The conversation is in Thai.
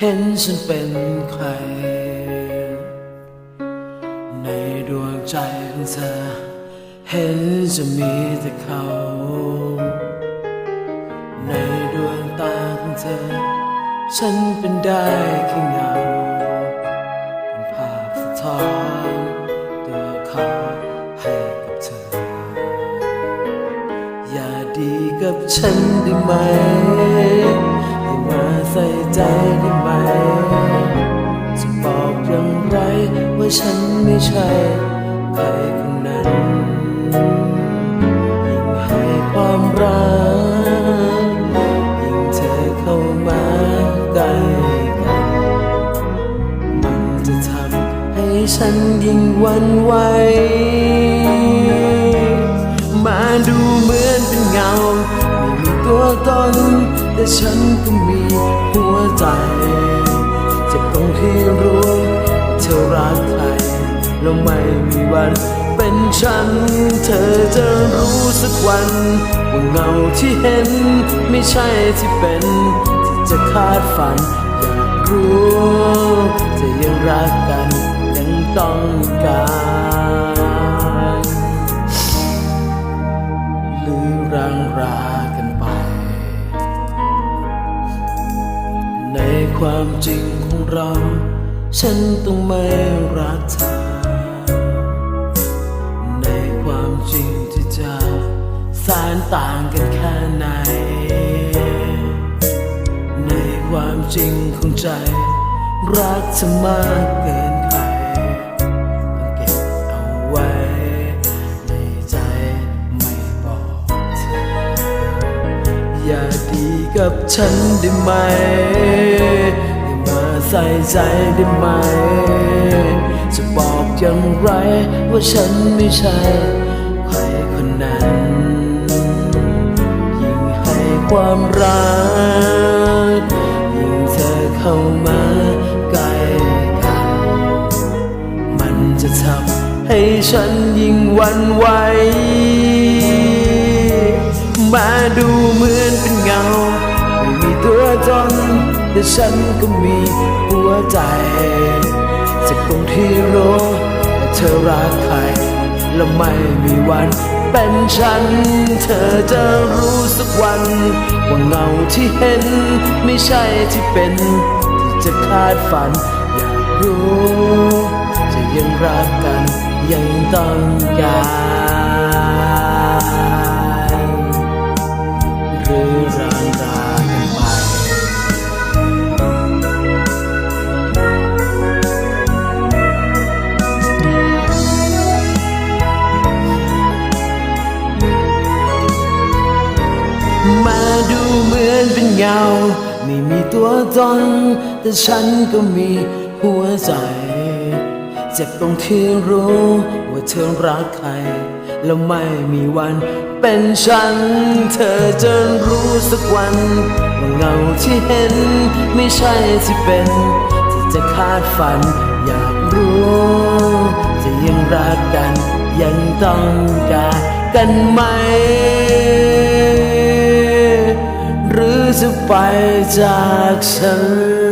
เห็นฉันเป็นใคร ในดวงใจของเธอ เห็นจะมีแต่เขา ในดวงตาของเธอ ฉันเป็นได้แค่เงา ดีกับฉันได้ไหมอย่ามาใส่ใจได้ไหม จะบอกอย่างไรว่าฉันไม่ใช่ใครคนนั้นยิ่งให้ความรักยิ่งเธอเข้ามาใกล้กัน มันจะทำให้ฉันยิ่งหวันไหว แต่ฉันก็มีหัวใจเจะตรงที่รู้ว่าเธอรักใครแล้วไม่มีวันเป็นฉัน เธอจะรู้สักวัน ว่าเงาที่เห็น ไม่ใช่ที่เป็น ที่จะคาดฝัน อยากรู้จะยังรักกันยังต้องการหรือร่างรากั ความจริงของเรา ฉันต้องไม่รักเธอ ในความจริงที่จะสารต่างกันแค่ไหน ในความจริงของใจ รักเธอมากเกิน ดีกับฉันได้ไหมมาใส่ใจได้ไหม จะบอกอย่างไรว่าฉันไม่ใช่ใครคนนั้น ยิ่งให้ความรัก ยิ่งเธอเข้ามาใกล้กัน มันจะทำให้ฉันยิ่งวันไหวมาดูเหมือนเป็น มีตัวตนแต่ฉันก็มีหัวใจจ็บตรงที่รู้ว่าเธอรักใครแล้วไม่มีวันเป็นฉัน เธอจะรู้สักวัน ว่าเงาที่เห็น ไม่ใช่ที่เป็น ที่จะคาดฝัน อยากรู้ จะยังรักกันยังต้องการ เงา ไม่มีตัวตน แต่ฉันก็มีหัวใจ เจ็บตรงที่รู้ว่าเธอรักใคร แล้วไม่มีวันเป็นฉัน เธอจะรู้สักวันว่าเงาที่เห็น ไม่ใช่ที่เป็น ที่จะคาดฝันอยากรู้ จะยังรักกันยังต้องการกันไหม จะไปจากฉัน